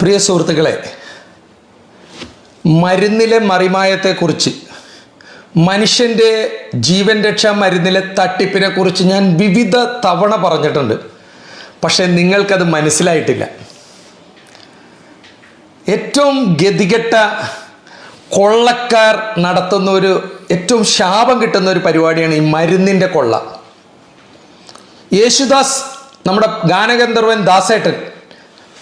പ്രിയ സുഹൃത്തുക്കളെ മരുന്നിലെ മറിമായത്തെക്കുറിച്ച് മനുഷ്യന്റെ ജീവൻ രക്ഷാ മരുന്നിലെ തട്ടിപ്പിനെ കുറിച്ച് ഞാൻ വിവിധ തവണ പറഞ്ഞിട്ടുണ്ട്. പക്ഷേ നിങ്ങൾക്കത് മനസ്സിലായിട്ടില്ല. ഏറ്റവും ഗതികെട്ട കൊള്ളക്കാർ നടത്തുന്ന ഒരു ഏറ്റവും ശാപം കിട്ടുന്ന ഒരു പരിപാടിയാണ് ഈ മരുന്നിന്റെ കൊള്ള. യേശുദാസ് നമ്മുടെ ഗാനഗന്ധർവൻ ദാസേട്ടൻ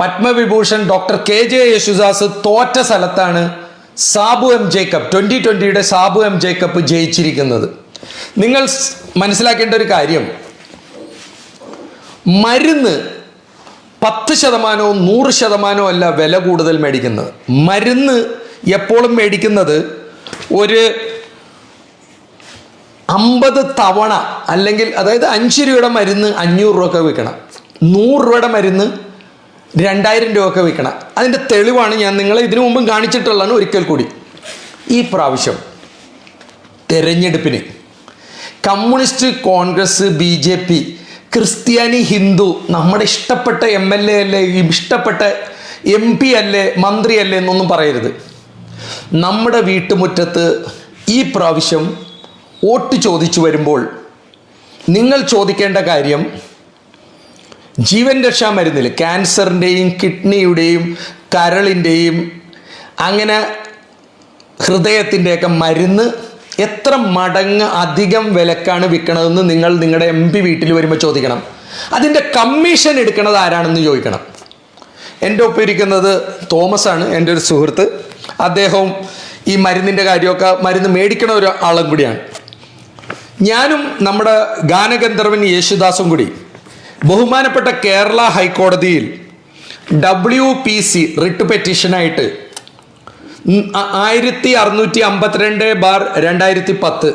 Padma Vibhushan doctor K J Yesudas തോറ്റ സ്ഥലത്താണ് സാബു എം ജേക്കബ് ട്വന്റി ട്വന്റിയുടെ സാബു എം ജേക്കബ് ജയിച്ചിരിക്കുന്നത്. നിങ്ങൾ മനസ്സിലാക്കേണ്ട ഒരു കാര്യം. മരുന്ന് പത്ത് ശതമാനവും നൂറ് ശതമാനവും അല്ല വില കൂടുതൽ മേടിക്കുന്നത്. മരുന്ന് എപ്പോഴും മേടിക്കുന്നത് ഒരു അമ്പത് തവണ അല്ലെങ്കിൽ അതായത് അഞ്ച് രൂപയുടെ മരുന്ന് അഞ്ഞൂറ് രൂപ ഒക്കെ വിൽക്കണം. നൂറ് രൂപയുടെ മരുന്ന് രണ്ടായിരം രൂപ ഒക്കെ വിൽക്കണം. അതിന്റെ തെളിവാണ് ഞാൻ നിങ്ങളെ ഇതിനു മുമ്പും കാണിച്ചിട്ടുള്ളതാണ് ഒരിക്കൽ കൂടി. ഈ പ്രാവശ്യം തെരഞ്ഞെടുപ്പിന് communist Congress B J P ക്രിസ്ത്യാനി ഹിന്ദു നമ്മുടെ ഇഷ്ടപ്പെട്ട എം എൽ എ അല്ലേ ഇഷ്ടപ്പെട്ട എം പി അല്ലേ മന്ത്രി അല്ലേ എന്നൊന്നും പറയരുത്. നമ്മുടെ വീട്ടുമുറ്റത്ത് ഈ പ്രാവശ്യം വോട്ട് ചോദിച്ചു വരുമ്പോൾ നിങ്ങൾ ചോദിക്കേണ്ട കാര്യം ജീവൻ രക്ഷാ മരുന്നിൽ ക്യാൻസറിന്റെയും കിഡ്നിയുടെയും കരളിന്റെയും അങ്ങനെ ഹൃദയത്തിന്റെയൊക്കെ മരുന്ന് എത്ര മടങ്ങ് അധികം വിലക്കാണ് വിൽക്കണതെന്ന് നിങ്ങൾ നിങ്ങളുടെ എം പി വീട്ടിൽ വരുമ്പോൾ ചോദിക്കണം. അതിന്റെ കമ്മീഷൻ എടുക്കണത് ആരാണെന്ന് ചോദിക്കണം. എന്റെ ഒപ്പം ഇരിക്കുന്നത് തോമസ് ആണ് എന്റെ ഒരു സുഹൃത്ത്. അദ്ദേഹവും ഈ മരുന്നിന്റെ കാര്യമൊക്കെ മരുന്ന് മേടിക്കണ ഒരു ആളും കൂടിയാണ്. ഞാനും നമ്മുടെ ഗാനഗന്ധർവൻ യേശുദാസും കൂടി ബഹുമാനപ്പെട്ട കേരള ഹൈക്കോടതിയിൽ ഡബ്ല്യു പി സി റിട്ട് പെറ്റീഷനായിട്ട് ആയിരത്തി അറുന്നൂറ്റി അമ്പത്തിരണ്ട് ബാർ രണ്ടായിരത്തി പത്ത്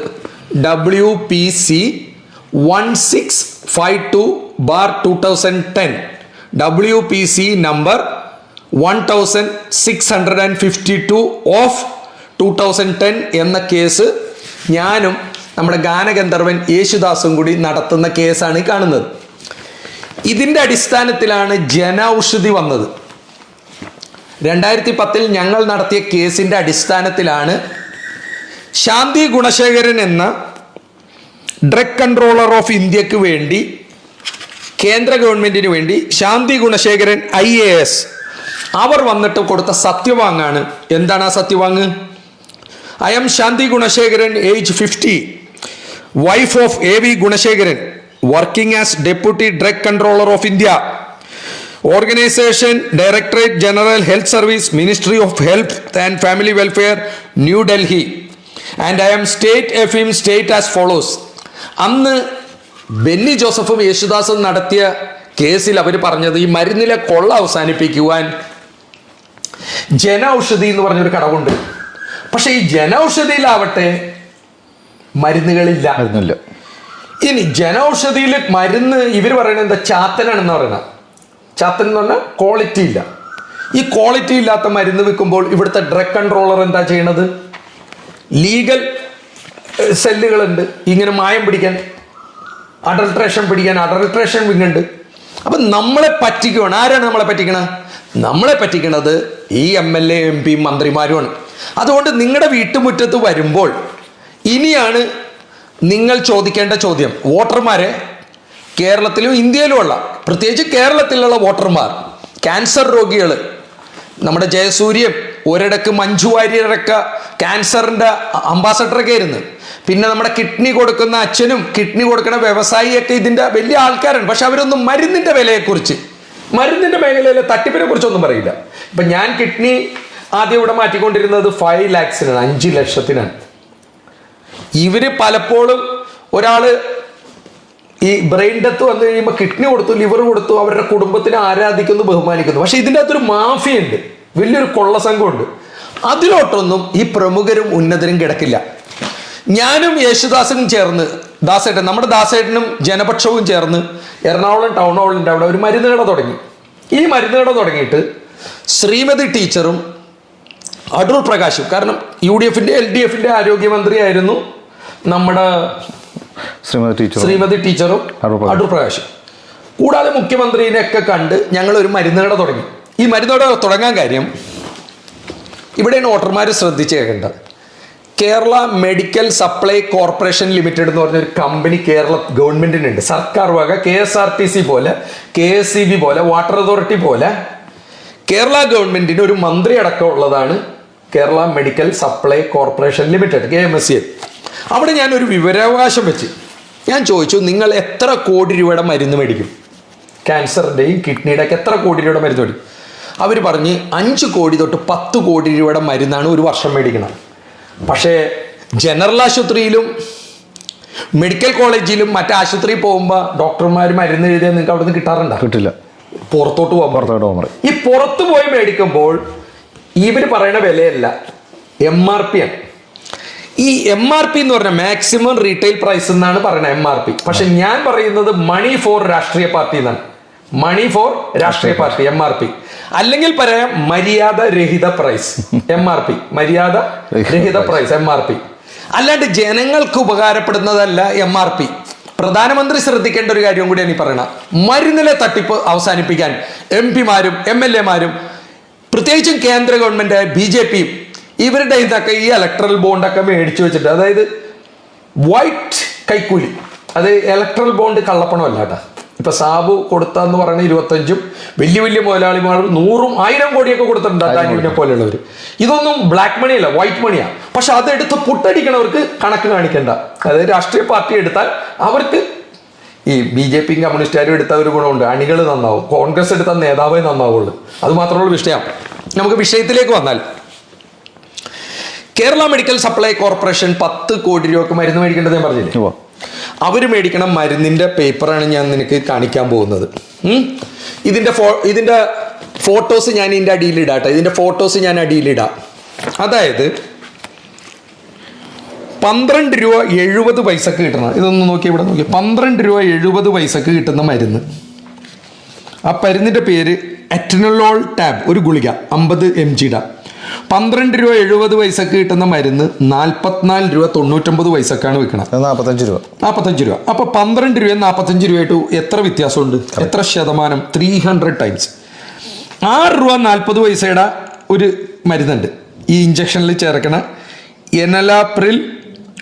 W P C one six five two bar two thousand ten W P C number one thousand six hundred and fifty two of two thousand ten എന്ന case ഞാനും നമ്മുടെ ഗാനഗന്ധർവൻ യേശുദാസും കൂടി നടത്തുന്ന കേസാണ് ഈ കാണുന്നത്. ഇതിന്റെ അടിസ്ഥാനത്തിലാണ് ജന ഔഷധി വന്നത്. രണ്ടായിരത്തി പത്തിൽ ഞങ്ങൾ നടത്തിയ കേസിന്റെ അടിസ്ഥാനത്തിലാണ് ശാന്തി ഗുണശേഖരൻ എന്ന ഡ്രഗ് കൺട്രോളർ ഓഫ് ഇന്ത്യയ്ക്ക് വേണ്ടി കേന്ദ്ര ഗവൺമെന്റിന് വേണ്ടി Shanti Gunasekaran I A S അവർ വന്നിട്ട് കൊടുത്ത സത്യവാങ്ങാണ്. എന്താണ് ആ സത്യവാങ് I am Shanti Gunasekaran age fifty wife of A V Gunasekaran working as deputy drug controller of India organisation directorate general health service ministry of health and family welfare new Delhi and I am state affirm state as follows അന്ന് ബെന്നി ജോസഫും യേശുദാസും നടത്തിയ കേസിൽ അവർ പറഞ്ഞത് ഈ മരുന്നിലെ കൊള്ള അവസാനിപ്പിക്കുവാൻ ജനൌഷധി എന്ന് പറഞ്ഞൊരു കടവുണ്ട്. പക്ഷെ ഈ ജനൌഷധിയിലാവട്ടെ മരുന്നുകളില്ല. മരുന്നില്ല. ഇനി ജനൌഷധിയിൽ മരുന്ന് ഇവർ പറയുന്നത് എന്താ? ചാത്തനാണെന്ന് പറയുന്നത്. ചാത്തൻ എന്ന് പറഞ്ഞാൽ ക്വാളിറ്റി ഇല്ല. ഈ ക്വാളിറ്റി ഇല്ലാത്ത മരുന്ന് വിൽക്കുമ്പോൾ ഇവിടുത്തെ ഡ്രഗ് കൺട്രോളർ എന്താ ചെയ്യണത്? ലീഗൽ സെല്ലുകളുണ്ട് ഇങ്ങനെ മായം പിടിക്കാൻ അഡൾട്രേഷൻ പിടിക്കാൻ അഡൾട്രേഷൻ വിങ്ങുണ്ട് അപ്പം നമ്മളെ പറ്റിക്കുവാണ്. ആരാണ് നമ്മളെ പറ്റിക്കണത് നമ്മളെ പറ്റിക്കണത് ഈ M L A M P മന്ത്രിമാരുമാണ്. അതുകൊണ്ട് നിങ്ങളുടെ വീട്ടുമുറ്റത്ത് വരുമ്പോൾ ഇനിയാണ് നിങ്ങൾ ചോദിക്കേണ്ട ചോദ്യം. വോട്ടർമാരെ കേരളത്തിലും ഇന്ത്യയിലുമുള്ള പ്രത്യേകിച്ച് കേരളത്തിലുള്ള വോട്ടർമാർ ക്യാൻസർ രോഗികൾ നമ്മുടെ ജയസൂര്യം ഒരിടക്ക് മഞ്ജു വാര്യരൊക്കെ ക്യാൻസറിന്റെ അംബാസഡറൊക്കെ ആയിരുന്നു. പിന്നെ നമ്മുടെ കിഡ്നി കൊടുക്കുന്ന അച്ഛനും കിഡ്നി കൊടുക്കുന്ന വ്യവസായിയൊക്കെ ഇതിന്റെ വലിയ ആൾക്കാരാണ്. പക്ഷെ അവരൊന്നും മരുന്നിന്റെ വിലയെക്കുറിച്ച് മരുന്നിന്റെ മേഖലയിലെ തട്ടിപ്പിനെ കുറിച്ചൊന്നും പറയില്ല. ഇപ്പം ഞാൻ കിഡ്നി ആദ്യം ഇവിടെ മാറ്റിക്കൊണ്ടിരുന്നത് ഫൈവ് ലാക്സിനാണ് അഞ്ച് ലക്ഷത്തിനാണ്. ഇവർ പലപ്പോഴും ഒരാൾ ഈ ബ്രെയിൻ ഡെത്ത് വന്നു കഴിയുമ്പോൾ കിഡ്നി കൊടുത്തു ലിവർ കൊടുത്തു അവരുടെ കുടുംബത്തിനെ ആരാധിക്കുന്നു ബഹുമാനിക്കുന്നു. പക്ഷേ ഇതിന്റെ അകത്തൊരു മാഫിയുണ്ട് വലിയൊരു കൊള്ളസംഘമുണ്ട് അതിലോട്ടൊന്നും ഈ പ്രമുഖരും ഉന്നതരും കിടക്കില്ല. ഞാനും യേശുദാസനും ചേർന്ന് ദാസേട്ടൻ നമ്മുടെ ദാസേട്ടനും ജനപക്ഷവും ചേർന്ന് എറണാകുളം ടൗൺ ഹാളിന്റെ അവിടെ ഒരു മരുന്ന് കട തുടങ്ങി. ഈ മരുന്ന് കട തുടങ്ങിയിട്ട് ശ്രീമതി ടീച്ചറും അടൂർ പ്രകാശും കാരണം യു ഡി എഫിന്റെ എൽ ഡി എഫിന്റെ ആരോഗ്യമന്ത്രിയായിരുന്നു. നമ്മുടെ ശ്രീമതി ടീച്ചർ ശ്രീമതി ടീച്ചറും അടൂർ പ്രകാശ്. കൂടാതെ മുഖ്യമന്ത്രിനെ ഒക്കെ കണ്ട് ഞങ്ങൾ ഒരു മരുന്ന് കട തുടങ്ങി. ഈ മരുന്നോടെ തുടങ്ങാൻ കാര്യം ഇവിടെയാണ് വോട്ടർമാർ ശ്രദ്ധിച്ച് കേൾക്കേണ്ടത്. Kerala medical supply corporation limited എന്ന് പറഞ്ഞൊരു കമ്പനി കേരള ഗവൺമെന്റിനുണ്ട്. സർക്കാർ വക K S R T C പോലെ കെ എസ് സി ബി പോലെ വാട്ടർ അതോറിറ്റി പോലെ കേരള ഗവൺമെന്റിന് ഒരു മന്ത്രി അടക്കമുള്ളതാണ് Kerala medical supply corporation limited K M S C. അവിടെ ഞാനൊരു വിവരാവകാശം വെച്ച്. ഞാൻ ചോദിച്ചു നിങ്ങൾ എത്ര കോടി രൂപയുടെ മരുന്ന് മേടിക്കും? ക്യാൻസറിന്റെയും കിഡ്നിയുടെ ഒക്കെ എത്ര കോടി രൂപയുടെ മരുന്ന് മേടിക്കും? അവർ പറഞ്ഞ് അഞ്ച് കോടി തൊട്ട് പത്ത് കോടി രൂപയുടെ മരുന്നാണ് ഒരു വർഷം മേടിക്കുന്നത്. പക്ഷേ ജനറൽ ആശുപത്രിയിലും മെഡിക്കൽ കോളേജിലും മറ്റേ ആശുപത്രിയിൽ പോകുമ്പോൾ ഡോക്ടർമാർ മരുന്ന് എഴുതിയാൽ നിങ്ങൾക്ക് അവിടെ നിന്ന് കിട്ടാറുണ്ടോ? കിട്ടില്ല. പുറത്തോട്ട് പോകാൻ പുറത്തോട്ട് പോകാൻ ഈ പുറത്ത് പോയി മേടിക്കുമ്പോൾ ഇവർ പറയുന്ന വിലയല്ല. എം ആർ പി ആണ്. ഈ എം ആർ പി എന്ന് പറഞ്ഞ മാക്സിമം റീറ്റെയിൽ പ്രൈസ് എന്നാണ് പറയുന്നത് എം ആർ പി പക്ഷെ ഞാൻ പറയുന്നത് മണി ഫോർ രാഷ്ട്രീയ പാർട്ടി എന്നാണ്. മണി ഫോർ രാഷ്ട്രീയ പാർട്ടി. എം ആർ പി അല്ലെങ്കിൽ പറയാം മര്യാദ രഹിത പ്രൈസ് എം ആർ പി മര്യാദ രഹിത പ്രൈസ് എം ആർ പി അല്ലാണ്ട് ജനങ്ങൾക്ക് ഉപകാരപ്പെടുന്നതല്ല എം ആർ പി പ്രധാനമന്ത്രി ശ്രദ്ധിക്കേണ്ട ഒരു കാര്യം കൂടിയാണ് ഈ പറയണത്. മരുന്നിലെ തട്ടിപ്പ് അവസാനിപ്പിക്കാൻ എം പിമാരും എം എൽ എമാരും പ്രത്യേകിച്ചും കേന്ദ്ര ഗവൺമെന്റ് ബി ജെ പിയും ഇവരുടെ ഇതൊക്കെ ഈ ഇലക്ട്രൽ ബോണ്ടൊക്കെ മേടിച്ചു വെച്ചിട്ട് അതായത് വൈറ്റ് കൈക്കൂലി. അത് ഇലക്ട്രൽ ബോണ്ട് കള്ളപ്പണമല്ല കേട്ടോ ഇപ്പൊ സാബു കൊടുത്തെന്ന് പറയുന്ന ഇരുപത്തഞ്ചും വലിയ വലിയ മുതലാളിമാർ നൂറും ആയിരം കോടിയൊക്കെ കൊടുത്തിട്ടുണ്ട് അദാനിനെ പോലെയുള്ളവർ ഇതൊന്നും ബ്ലാക്ക് മണി അല്ല വൈറ്റ് മണിയാ പക്ഷെ അതെടുത്ത് പുട്ടടിക്കണവർക്ക് കണക്ക് കാണിക്കണ്ട. അതായത് രാഷ്ട്രീയ പാർട്ടി എടുത്താൽ അവർക്ക് ഈ ബി ജെ പിയും കമ്മ്യൂണിസ്റ്റുകാരും എടുത്ത ഒരു ഗുണമുണ്ട്. അണികൾ നന്നാവും. കോൺഗ്രസ് എടുത്ത നേതാവേ നന്നാവുള്ളൂ. അത് മാത്രമുള്ള വിഷയം. നമുക്ക് വിഷയത്തിലേക്ക് വന്നാൽ കേരള മെഡിക്കൽ സപ്ലൈ കോർപ്പറേഷൻ പത്ത് കോടി രൂപക്ക് മരുന്ന് മേടിക്കേണ്ടത് ഞാൻ പറഞ്ഞില്ലേ. അവർ മേടിക്കണ മരുന്നിന്റെ പേപ്പറാണ് ഞാൻ നിനക്ക് കാണിക്കാൻ പോകുന്നത്. ഇതിന്റെ ഇതിന്റെ ഫോ ഇതിന്റെ ഫോട്ടോസ് ഞാൻ ഇതിന്റെ അടിയിൽ ഇടാട്ടെ ഇതിന്റെ ഫോട്ടോസ് ഞാൻ അടിയിൽ ഇടാം. അതായത് പന്ത്രണ്ട് രൂപ എഴുപത് പൈസക്ക് കിട്ടുന്ന ഇതൊന്ന് നോക്കി ഇവിടെ നോക്കി. പന്ത്രണ്ട് രൂപ എഴുപത് പൈസക്ക് കിട്ടുന്ന മരുന്ന്. ആ മരുന്നിന്റെ പേര് അറ്റനലോൾ ടാബ്. ഒരു ഗുളിക. അമ്പത് എം ജിയുടെ പന്ത്രണ്ട് രൂപ എഴുപത് പൈസക്ക് കിട്ടുന്ന മരുന്ന് നാൽപ്പത്തിനാല് രൂപ തൊണ്ണൂറ്റൊമ്പത് പൈസക്കാണ് വിൽക്കുന്നത് നാൽപ്പത്തഞ്ച് രൂപ. നാൽപ്പത്തഞ്ച് രൂപ. അപ്പൊ പന്ത്രണ്ട് രൂപ നാൽപ്പത്തഞ്ച് രൂപയായിട്ട് എത്ര വ്യത്യാസമുണ്ട്? എത്ര ശതമാനം? ത്രീ ഹൺഡ്രഡ് ടൈംസ് ആറ് രൂപ നാൽപ്പത് പൈസയുടെ ഒരു മരുന്നുണ്ട്. ഈ ഇഞ്ചക്ഷനിൽ ചേർക്കണ എനലാപ്രിൽ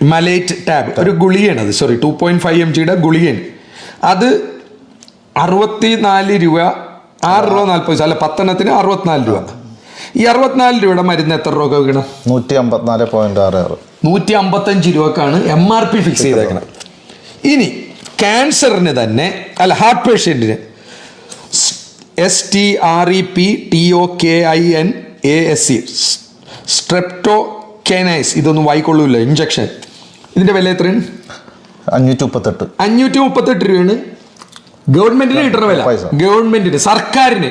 മലേറ്റ് ടാബ്. ഒരു ഗുളിയാണ് അത്. Sorry two point five M ജിയുടെ ഗുളികയാണ്. അത് അറുപത്തി നാല് രൂപ ആറ് രൂപ നാൽപ്പത് പൈസ. അല്ല പത്തെണ്ണത്തിന് അറുപത്തിനാല് രൂപ. ഈ അറുപത്തിനാല് രൂപയുടെ മരുന്ന് എത്ര രൂപ വിൽക്കണം നൂറ്റി അമ്പത്തിനാല് പോയിന്റ് ആറ്. ആറ് നൂറ്റി അമ്പത്തഞ്ച് രൂപക്കാണ് എം ആർ പി ഫിക്സ് ചെയ്തേക്കണം ഇനി ക്യാൻസറിന് തന്നെ അല്ല heart പേഷ്യന്റിന് S T R E P T O K I N A S C streptokinase ഇതൊന്നും വായിക്കൊള്ളൂല്ലോ ഇഞ്ചക്ഷൻ ഇതിന്റെ വില എത്രയാണ്? അഞ്ഞൂറ്റി മുപ്പത്തെട്ട് അഞ്ഞൂറ്റി മുപ്പത്തെട്ട് രൂപയാണ് ഗവൺമെന്റിന് കിട്ടുന്ന വില. ഗവൺമെന്റിന് സർക്കാരിന്.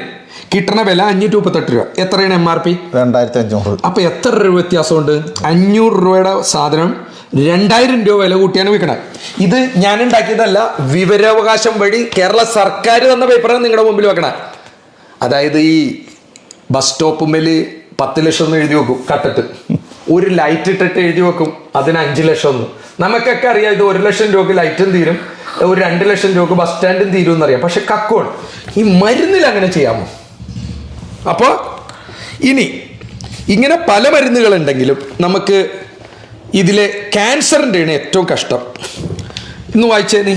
കിട്ടുന്ന വില അഞ്ഞൂറ്റി മുപ്പത്തെട്ട് രൂപ. എത്രയാണ് എം ആർ പി രണ്ടായിരത്തി അഞ്ഞൂറ് അപ്പൊ എത്ര രൂപ വ്യത്യാസമുണ്ട്? അഞ്ഞൂറ് രൂപയുടെ സാധനം രണ്ടായിരം രൂപ വില കൂട്ടിയാണ് വിൽക്കണത്. ഇത് ഞാൻ ഉണ്ടാക്കിയതല്ല വിവരാവകാശം വഴി കേരള സർക്കാർ തന്ന പേപ്പറാണ് നിങ്ങളുടെ മുമ്പിൽ വെക്കണ. അതായത് ഈ ബസ് സ്റ്റോപ്പ് സ്റ്റോപ്പുമ്മേൽ പത്ത് ലക്ഷം എന്ന് എഴുതി വെക്കും കട്ടിട്ട് ഒരു ലൈറ്റ് ഇട്ടിട്ട് എഴുതി വെക്കും അതിന് അഞ്ച് ലക്ഷം ഒന്ന് നമുക്കൊക്കെ അറിയാം ഇത് ഒരു ലക്ഷം രൂപക്ക് ലൈറ്റും തീരും ഒരു രണ്ട് ലക്ഷം രൂപക്ക് ബസ് സ്റ്റാൻഡും തീരും എന്നറിയാം പക്ഷെ കക്കോൺ ഈ മരുന്നിൽ അങ്ങനെ ചെയ്യാമോ? അപ്പോൾ ഇനി ഇങ്ങനെ പല മരുന്നുകളുണ്ടെങ്കിലും നമുക്ക് ഇതിലെ ക്യാൻസറിന്റെയാണ് ഏറ്റവും കഷ്ടം. ഇന്ന് വായിച്ചേ നീ?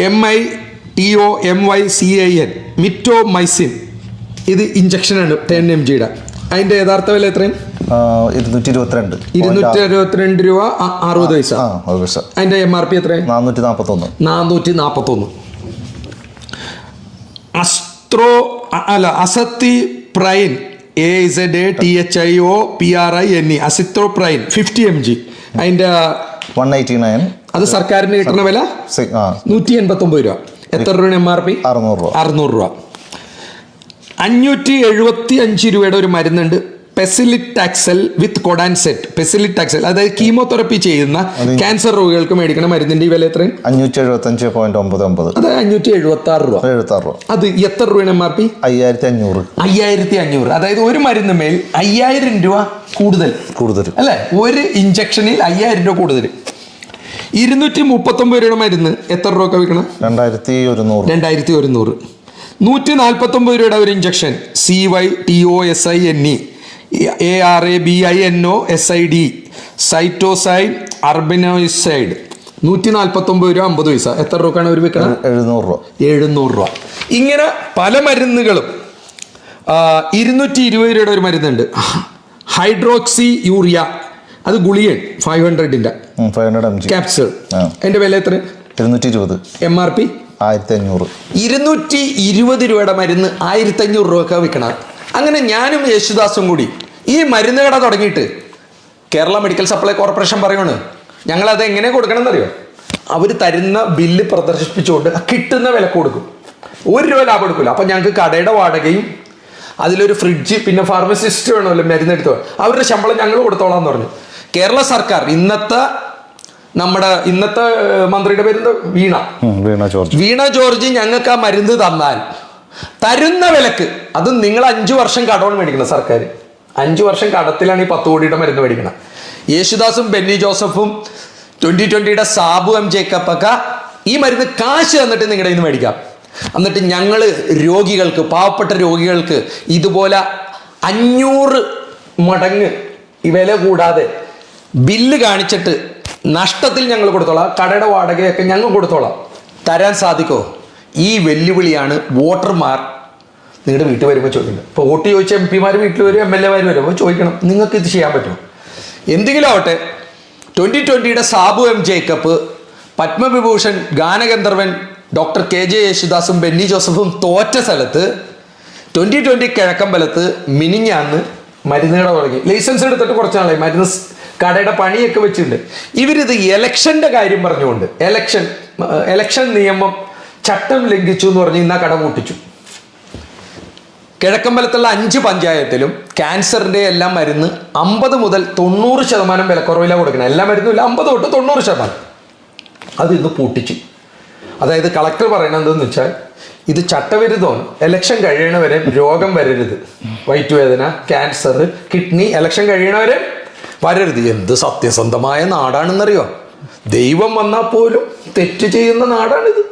M I T O M Y C I N mitomycin ഇത് ഇഞ്ചക്ഷനാണ് ടെൻ എം ജിയുടെ അതിന്റെ യഥാർത്ഥ വില എത്രയും ഇരുന്നൂറ്റി ഇരുപത്തിരണ്ട് ഇരുന്നൂറ്റി അറുപത്തിരണ്ട് രൂപ അറുപത് പൈസ. അതിന്റെ എം ആർ പി എത്രയും നാനൂറ്റി നാൽപ്പത്തൊന്ന് നാനൂറ്റി നാൽപ്പത്തൊന്ന് അസ്ത്രോ അ- അല്ല azathioprine A Z A T H I O P R I N E azathioprine fifty M G അതിന്റെ വൺ എയ്റ്റി നയൻ അത് സർക്കാരിന് കിട്ടുന്ന വില? നൂറ്റി എൺപത്തൊമ്പത് രൂപ. എത്ര രൂപയാണ് എം ആർ പി അറുന്നൂറ് രൂപ. അറുന്നൂറ് രൂപ. അഞ്ഞൂറ്റി എഴുപത്തി അഞ്ച് രൂപയുടെ ഒരു മരുന്നുണ്ട്. പെസിലിറ്റാക്സൽ വിത്ത് കൊഡാൻസെറ്റ് പെസിലിറ്റാക്സൽ അതായത് കീമോതെറപ്പി ചെയ്യുന്ന ക്യാൻസർ രോഗികൾക്ക് മേടിക്കുന്ന മരുന്നിന്റെ വില എത്രയും അഞ്ഞൂറ്റി എഴുപത്തി അഞ്ച് പോയിന്റ് ഒമ്പത് ഒമ്പത് അത് അഞ്ഞൂറ്റി എഴുപത്തി ആറ് രൂപ. എഴുപത്തി ആറ് രൂപ. അത് എത്ര രൂപയാണ് എം ആർ പി? അയ്യായിരത്തി അഞ്ഞൂറ് അയ്യായിരത്തി അഞ്ഞൂറ് അതായത് ഒരു മരുന്ന് മേൽ അയ്യായിരം രൂപ കൂടുതൽ. കൂടുതൽ. അല്ലെ? ഒരു ഇഞ്ചക്ഷനിൽ അയ്യായിരം രൂപ കൂടുതൽ. ഇരുന്നൂറ്റി മുപ്പത്തൊമ്പത് രൂപയുടെ മരുന്ന് എത്ര രൂപ വിൽക്കണം? രണ്ടായിരത്തി ഒരുന്നൂറ് രണ്ടായിരത്തി ഒരുന്നൂറ് നൂറ്റി നാൽപ്പത്തൊമ്പത് രൂപയുടെ ഒരു injection C Y T O S I N E A R A B I N O S I D cytoside arabinoside നൂറ്റി നാൽപ്പത്തൊമ്പത് രൂപ അമ്പത് പൈസ. എത്ര രൂപക്കാണ് ഒരു വിൽക്കുന്നത് എഴുന്നൂറ് രൂപ. എഴുന്നൂറ് രൂപ. ഇങ്ങനെ പല മരുന്നുകളും ഇരുന്നൂറ്റി ഇരുപത് രൂപയുടെ ഒരു മരുന്നുണ്ട്. Hydroxyurea. അത് ഗുളിയൻ ഫൈവ് ഹൺഡ്രഡിന്റെ ഫൈവ് ഹൺഡ്രഡ് ക്യാപ്സൂൾ അതിന്റെ വില എത്ര ഇരുന്നൂറ്റി ഇരുപത് എം ആർ പി ആയിരത്തി അഞ്ഞൂറ് ഇരുന്നൂറ്റി ഇരുപത് രൂപയുടെ മരുന്ന് ആയിരത്തി അഞ്ഞൂറ് രൂപയൊക്കെ വിൽക്കണം അങ്ങനെ ഞാനും യേശുദാസും കൂടി ഈ മരുന്ന് കട തുടങ്ങിയിട്ട് കേരള മെഡിക്കൽ സപ്ലൈ കോർപ്പറേഷൻ പറയുവാണ് അത് എങ്ങനെ കൊടുക്കണം എന്നറിയോ അവർ തരുന്ന ബില്ല് പ്രദർശിപ്പിച്ചുകൊണ്ട് കിട്ടുന്ന വില കൊടുക്കും. ഒരു രൂപ ലാഭം എടുക്കില്ല അപ്പം ഞങ്ങൾക്ക് കടയുടെ വാടകയും അതിലൊരു ഫ്രിഡ്ജ് പിന്നെ ഫാർമസിസ്റ്റ് വേണമല്ലോ മരുന്ന് എടുത്തോ അവരുടെ ശമ്പളം ഞങ്ങൾ കൊടുത്തോളാം എന്ന് പറഞ്ഞു. കേരള സർക്കാർ ഇന്നത്തെ നമ്മുടെ ഇന്നത്തെ മന്ത്രിയുടെ പേര് വീണ. വീണ ജോർജ്. വീണ ജോർജ് ഞങ്ങൾക്ക് ആ മരുന്ന് തന്നാൽ തരുന്ന വിലക്ക് അത് നിങ്ങൾ അഞ്ചു വർഷം കടവാണ് മേടിക്കണം സർക്കാർ അഞ്ചു വർഷം കടത്തിലാണ് ഈ പത്ത് കോടിയുടെ മരുന്ന് മേടിക്കണം. യേശുദാസും ബെന്നി ജോസഫും ട്വന്റി ട്വന്റിയുടെ സാബു എം ജേക്കബ് ഒക്കെ ഈ മരുന്ന് കാശ് തന്നിട്ട് നിങ്ങളുടെ നിന്ന് മേടിക്കാം. എന്നിട്ട് ഞങ്ങൾ രോഗികൾക്ക് പാവപ്പെട്ട രോഗികൾക്ക് ഇതുപോലെ അഞ്ഞൂറ് മടങ്ങ് വില കൂടാതെ ബില്ല് കാണിച്ചിട്ട് നഷ്ടത്തിൽ ഞങ്ങൾ കൊടുത്തോളാം. കടയുടെ വാടകയൊക്കെ ഞങ്ങൾ കൊടുത്തോളാം. തരാൻ സാധിക്കോ? ഈ വെല്ലുവിളിയാണ് വോട്ടർമാർ നിങ്ങളുടെ വീട്ടിൽ വരുമ്പോൾ ചോദിക്കണം ഇപ്പോൾ വോട്ട് ചോദിച്ച എം പിമാർ വീട്ടിൽ വരും എം എൽ എമാർ വരും അപ്പോൾ ചോദിക്കണം. നിങ്ങൾക്ക് ഇത് ചെയ്യാൻ പറ്റുമോ? എന്തെങ്കിലും ആവട്ടെ ട്വന്റി ട്വന്റിയുടെ സാബു എം ജേക്കബ് പത്മവിഭൂഷൺ ഗാനഗന്ധർവൻ ഡോക്ടർ കെ ജെ യേശുദാസും ബെന്നി ജോസഫും തോറ്റ സ്ഥലത്ത് ട്വന്റി ട്വന്റി കിഴക്കമ്പലത്ത് മിനിഞ്ഞാന്ന് മരുന്ന് തുടങ്ങി. ലൈസൻസ് എടുത്തിട്ട് കുറച്ച് നാളായി. മരുന്ന് കടയുടെ പണിയൊക്കെ വെച്ചിട്ടുണ്ട്. ഇവരിത് എലക്ഷന്റെ കാര്യം പറഞ്ഞുകൊണ്ട് എലക്ഷൻ എലക്ഷൻ നിയമം ചട്ടം ലംഘിച്ചു എന്ന് പറഞ്ഞ് ഇന്ന് കട പൂട്ടിച്ചു കിഴക്കമ്പലത്തുള്ള അഞ്ച് പഞ്ചായത്തിലും ക്യാൻസറിന്റെ എല്ലാം മരുന്ന് അമ്പത് മുതൽ തൊണ്ണൂറ് ശതമാനം വിലക്കുറവിലാണ് കൊടുക്കണം എല്ലാ മരുന്നും ഇല്ല അമ്പത് തൊട്ട് തൊണ്ണൂറ് ശതമാനം. അത് ഇന്ന് പൂട്ടിച്ചു. അതായത് കളക്ടർ പറയണത് എന്തെന്ന് വെച്ചാൽ ഇത് ചട്ടവിരുദ്ധമാണ്. എലക്ഷൻ കഴിയണവരെ രോഗം വരരുത്. വയറ്റുവേദന ക്യാൻസർ കിഡ്നി എലക്ഷൻ കഴിയണവരെ വരരുത്. എന്ത് സത്യസന്ധമായ നാടാണെന്നറിയോ? ദൈവം വന്നാൽ പോലും തെറ്റ് ചെയ്യുന്ന നാടാണിത്.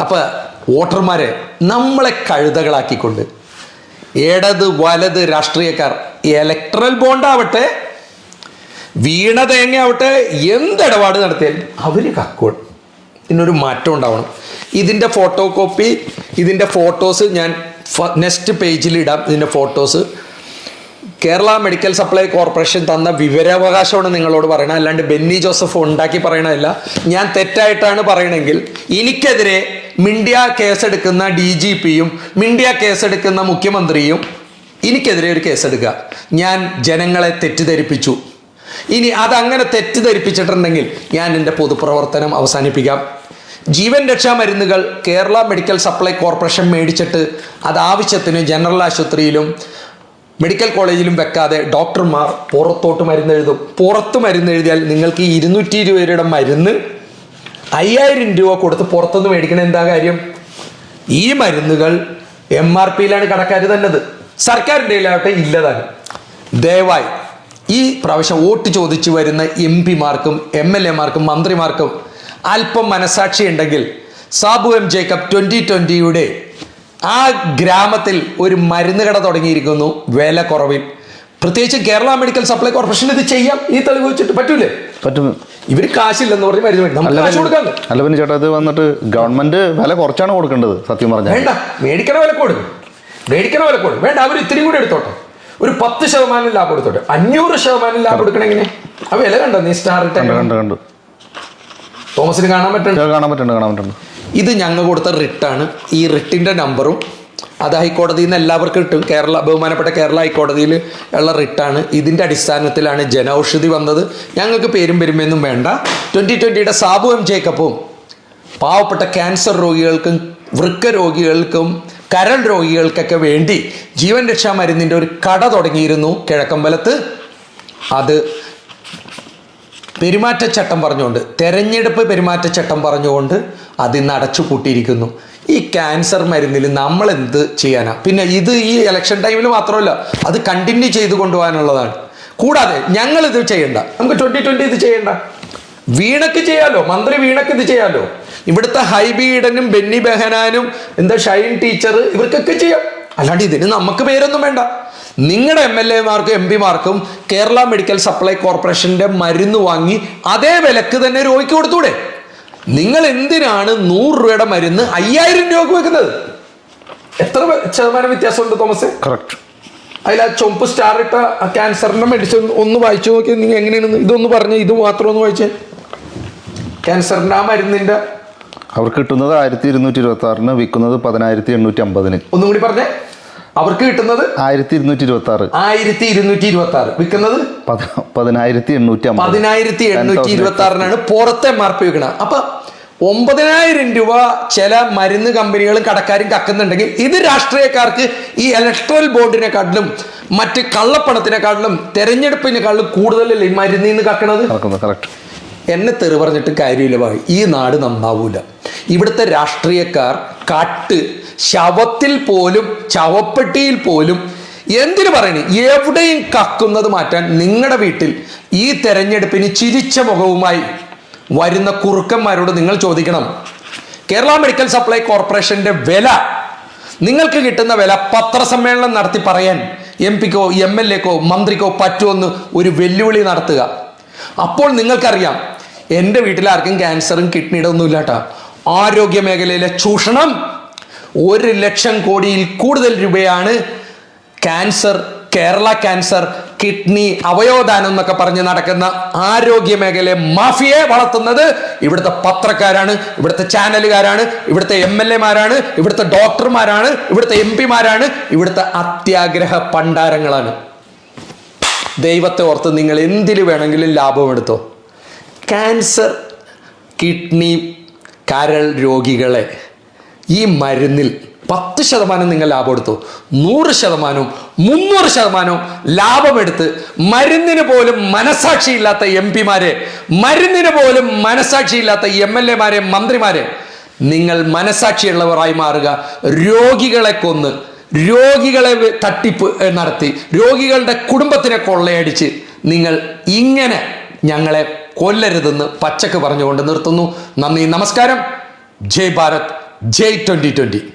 അപ്പോൾ വോട്ടർമാരെ നമ്മളെ കഴുതകളാക്കിക്കൊണ്ട് ഇടത് വലത് രാഷ്ട്രീയക്കാർ. ഇലക്ട്രൽ ബോണ്ടാവട്ടെ വീണ തേങ്ങയാവട്ടെ എന്ത് ഇടപാട് നടത്തിയാലും അവർ കക്കോൾ ഇതിനൊരു മാറ്റം ഉണ്ടാവണം. ഇതിന്റെ ഫോട്ടോ കോപ്പി ഇതിന്റെ ഫോട്ടോസ് ഞാൻ നെക്സ്റ്റ് പേജിൽ ഇടാം. ഇതിന്റെ photos Kerala medical supply corporation തന്ന വിവരാവകാശമാണ് നിങ്ങളോട് പറയണത്. അല്ലാണ്ട് ബെന്നി ജോസഫ് ഉണ്ടാക്കി പറയണതല്ല. ഞാൻ തെറ്റായിട്ടാണ് പറയണമെങ്കിൽ എനിക്കെതിരെ മിണ്ടിയ കേസെടുക്കുന്ന ഡി ജി പിയും മിണ്ടിയ കേസെടുക്കുന്ന മുഖ്യമന്ത്രിയും എനിക്കെതിരെ ഒരു കേസെടുക്കുക. ഞാൻ ജനങ്ങളെ തെറ്റിദ്ധരിപ്പിച്ചു. ഇനി അതങ്ങനെ തെറ്റിദ്ധരിപ്പിച്ചിട്ടുണ്ടെങ്കിൽ ഞാൻ എന്റെ പൊതുപ്രവർത്തനം അവസാനിപ്പിക്കാം. ജീവൻ രക്ഷാ മരുന്നുകൾ കേരള മെഡിക്കൽ സപ്ലൈ കോർപ്പറേഷൻ മേടിച്ചിട്ട് അത് ആവശ്യത്തിന് ജനറൽ ആശുപത്രിയിലും മെഡിക്കൽ കോളേജിലും വെക്കാതെ ഡോക്ടർമാർ പുറത്തോട്ട് മരുന്ന് എഴുതും. പുറത്ത് മരുന്ന് എഴുതിയാൽ നിങ്ങൾക്ക് ഇരുന്നൂറ്റി ഇരുപത് രൂപയുടെ മരുന്ന് അയ്യായിരം രൂപ കൊടുത്ത് പുറത്തുനിന്ന് മേടിക്കണ എന്താ കാര്യം? ഈ മരുന്നുകൾ എം ആർ പിയിലാണ് കടക്കാർ തന്നത്. സർക്കാരിന്റെ ഇല്ലാവട്ടെ ഇല്ലതാണ്. ദയവായി ഈ പ്രാവശ്യം വോട്ട് ചോദിച്ചു വരുന്ന എം പിമാർക്കും എം എൽ എമാർക്കും മന്ത്രിമാർക്കും അല്പം മനസാക്ഷി ഉണ്ടെങ്കിൽ സാബു എം ജേക്കബ് ട്വന്റി ട്വന്റിയുടെ ആ ഗ്രാമത്തിൽ ഒരു മരുന്ന് കട തുടങ്ങിയിരിക്കുന്നു. വില കുറവിൽ. പ്രത്യേകിച്ച് കേരള മെഡിക്കൽ സപ്ലൈ കോർപ്പറേഷൻ ഇത് ചെയ്യാം. ഈ തെളിവ് വെച്ചിട്ട് പറ്റൂലേ? പറ്റും. ഇവർ കാശില്ലെന്ന് പറഞ്ഞ് മരുന്ന് കൊടുക്കാം. അല്ല പിന്നെ ചേട്ടാ ഇത് വന്നിട്ട് ഗവൺമെന്റ് വില കുറച്ചാണ് കൊടുക്കേണ്ടത് സത്യം പറഞ്ഞാൽ. വേണ്ട. മേടിക്കണ വില കൊടുക്കും മേടിക്കണ വില കൊടുക്കും വേണ്ട അവർ ഇത്രയും കൂടി എടുത്തോട്ടെ. ഒരു പത്ത് ശതമാനം ലാഭം എടുത്തോട്ടെ. അഞ്ഞൂറ് ശതമാനം ലാഭം എടുക്കണെങ്ങനെ ആ വില കണ്ടോ? നീ സ്റ്റാർ കണ്ടു കണ്ടു കണ്ട്. തോമസിന് കാണാൻ പറ്റുന്നുണ്ട്? കാണാൻ പറ്റുന്നുണ്ട് കാണാൻ പറ്റുന്നുണ്ട്. ഇത് ഞങ്ങൾ കൊടുത്ത റിട്ടാണ്. ഈ റിട്ടിന്റെ നമ്പറും അത് ഹൈക്കോടതിയിൽ നിന്ന് എല്ലാവർക്കും കിട്ടും. കേരള ബഹുമാനപ്പെട്ട കേരള ഹൈക്കോടതിയിൽ ഉള്ള റിട്ടാണ്. ഇതിന്റെ അടിസ്ഥാനത്തിലാണ് ജനൌഷധി വന്നത്. ഞങ്ങൾക്ക് പേരും പെരുമയൊന്നും വേണ്ട. ട്വന്റി ട്വന്റിയുടെ സാബു എം ജേക്കബും പാവപ്പെട്ട ക്യാൻസർ രോഗികൾക്കും വൃക്ക രോഗികൾക്കും കരൾ രോഗികൾക്കൊക്കെ വേണ്ടി ജീവൻ രക്ഷാ മരുന്നിന്റെ ഒരു കട തുടങ്ങിയിരുന്നു കിഴക്കമ്പലത്ത്. അത് പെരുമാറ്റച്ചട്ടം പറഞ്ഞുകൊണ്ട് തെരഞ്ഞെടുപ്പ് പെരുമാറ്റച്ചട്ടം പറഞ്ഞുകൊണ്ട് അതിന്ന് പൂട്ടിയിരിക്കുന്നു. ഈ ക്യാൻസർ മരുന്നിൽ നമ്മൾ എന്ത് ചെയ്യാനാ? പിന്നെ ഇത് ഈ ഇലക്ഷൻ ടൈമിൽ മാത്രമല്ല അത് കണ്ടിന്യൂ ചെയ്ത് കൊണ്ടുപോകാനുള്ളതാണ്. കൂടാതെ ഞങ്ങൾ ഇത് ചെയ്യണ്ട. നമുക്ക് ട്വന്റി ട്വന്റി ഇത് ചെയ്യണ്ട. വീണക്ക് ചെയ്യാലോ? മന്ത്രി വീണക്ക് ഇത് ചെയ്യാലോ? ഇവിടുത്തെ ഹൈബി ഈഡനും ബെന്നി ബെഹനാനും എന്താ ഷൈൻ ടീച്ചർ ഇവർക്കൊക്കെ ചെയ്യാം. അല്ലാണ്ട് ഇതിന് നമുക്ക് പേരൊന്നും വേണ്ട. നിങ്ങളുടെ എം എൽ എമാർക്കും എം പിമാർക്കും കേരള മെഡിക്കൽ സപ്ലൈ കോർപ്പറേഷന്റെ മരുന്ന് വാങ്ങി അതേ വിലക്ക് തന്നെ രോഗിക്ക് കൊടുത്തൂടെ? നിങ്ങൾ എന്തിനാണ് നൂറ് രൂപയുടെ മരുന്ന് അയ്യായിരം രൂപക്ക് വെക്കുന്നത്? എത്ര ശതമാനം വ്യത്യാസമുണ്ട് തോമസ്? കറക്റ്റ് അതിൽ ആ ചുമപ്പ് സ്റ്റാർ ഇട്ട ആ ക്യാൻസറിന്റെ മെഡിസിൻ ഒന്ന് വായിച്ചു നോക്കി നിങ്ങൾ എങ്ങനെയാണ് ഇതൊന്ന് പറഞ്ഞ് ഇത് മാത്രം ഒന്ന് വായിച്ചേ. ക്യാൻസറിന്റെ ആ മരുന്നിന്റെ അവർക്ക് കിട്ടുന്നത് ആയിരത്തി ഇരുന്നൂറ്റി ഇരുപത്തി ആറിന് വിൽക്കുന്നത് പതിനായിരത്തി എണ്ണൂറ്റി അമ്പതിന്. ഒന്നും കൂടി പറഞ്ഞേ. അവർക്ക് കിട്ടുന്നത്? ആയിരത്തി ഇരുന്നൂറ്റി ഇരുപത്തി ആറ് ആയിരത്തി ഇരുന്നൂറ്റി ഇരുപത്തി ആറ് വിൽക്കുന്നത്? പതിനായിരത്തി എണ്ണൂറ്റി പതിനായിരത്തി എണ്ണൂറ്റി ഇരുപത്തി ആറിനാണ് പുറത്തെ മാർപ്പ് വിൽക്കുന്നത് അപ്പൊ ഒമ്പതിനായിരം രൂപ ചില മരുന്ന് കമ്പനികളും കടക്കാരും കക്കുന്നുണ്ടെങ്കിൽ ഇത് രാഷ്ട്രീയക്കാർക്ക് ഈ ഇലക്ട്രൽ ബോർഡിനെക്കാട്ടിലും മറ്റ് കള്ളപ്പണത്തിനെക്കാട്ടിലും തെരഞ്ഞെടുപ്പിനെക്കാട്ടിലും കൂടുതലല്ലേ ഈ മരുന്നിൽ നിന്ന് കക്കണത് എന്നെ തെറി പറഞ്ഞിട്ട് കാര്യമില്ല ഭാവി. ഈ നാട് നന്നാവൂല. ഇവിടുത്തെ രാഷ്ട്രീയക്കാർ കാട്ട് ശവത്തിൽ പോലും ചവപ്പെട്ടിയിൽ പോലും. എന്തിനു പറയണേ? എവിടെയും കക്കുന്നത് മാറ്റാൻ നിങ്ങളുടെ വീട്ടിൽ ഈ തെരഞ്ഞെടുപ്പിന് ചിരിച്ച മുഖവുമായി വരുന്ന കുറുക്കന്മാരോട് നിങ്ങൾ ചോദിക്കണം. കേരള മെഡിക്കൽ സപ്ലൈ കോർപ്പറേഷന്റെ വില നിങ്ങൾക്ക് കിട്ടുന്ന വില പത്രസമ്മേളനം നടത്തി പറയാൻ എം പിക്കോ എം എൽ എക്കോ മന്ത്രിക്കോ പറ്റുമെന്ന് ഒരു വെല്ലുവിളി നടത്തുക. അപ്പോൾ നിങ്ങൾക്കറിയാം എന്റെ വീട്ടിൽ ആർക്കും ക്യാൻസറും കിഡ്നിയുടെ ഒന്നും ഇല്ലാട്ടാ ആരോഗ്യ മേഖലയിലെ ചൂഷണം ഒരു ലക്ഷം കോടിയിൽ കൂടുതൽ രൂപയാണ് ക്യാൻസർ കേരള ക്യാൻസർ കിഡ്നി അവയോദാനം എന്നൊക്കെ പറഞ്ഞ് നടക്കുന്ന ആരോഗ്യ മേഖലയെ മാഫിയെ വളർത്തുന്നത് ഇവിടുത്തെ പത്രക്കാരാണ് ഇവിടുത്തെ ചാനലുകാരാണ് ഇവിടുത്തെ എം എൽ എമാരാണ് ഇവിടുത്തെ ഡോക്ടർമാരാണ് ഇവിടുത്തെ എം പിമാരാണ് ഇവിടുത്തെ അത്യാഗ്രഹ പണ്ടാരങ്ങളാണ്. ദൈവത്തെ ഓർത്ത് നിങ്ങൾ എന്തിൽ വേണമെങ്കിലും ലാഭമെടുത്തോ ക്യാൻസർ കിഡ്നി കരൾ രോഗികളെ ഈ മരുന്നിൽ പത്ത് ശതമാനം നിങ്ങൾ ലാഭം എടുത്തു നൂറ് ശതമാനവും മുന്നൂറ് ശതമാനവും ലാഭമെടുത്ത് മരുന്നിന് പോലും മനസാക്ഷിയില്ലാത്ത എം പിമാരെ മരുന്നിന് പോലും മനസാക്ഷിയില്ലാത്ത എം എൽ എമാരെ മന്ത്രിമാരെ നിങ്ങൾ മനസാക്ഷിയുള്ളവരായി മാറുക. രോഗികളെ കൊന്ന് രോഗികളെ തട്ടിപ്പ് നടത്തി രോഗികളുടെ കുടുംബത്തിനെ കൊള്ളയടിച്ച് നിങ്ങൾ ഇങ്ങനെ ഞങ്ങളെ കൊല്ലരുതെന്ന് പച്ചക്ക് പറഞ്ഞുകൊണ്ട് നിർത്തുന്നു. നന്ദി നമസ്കാരം. Jai Bharat Jai twenty twenty.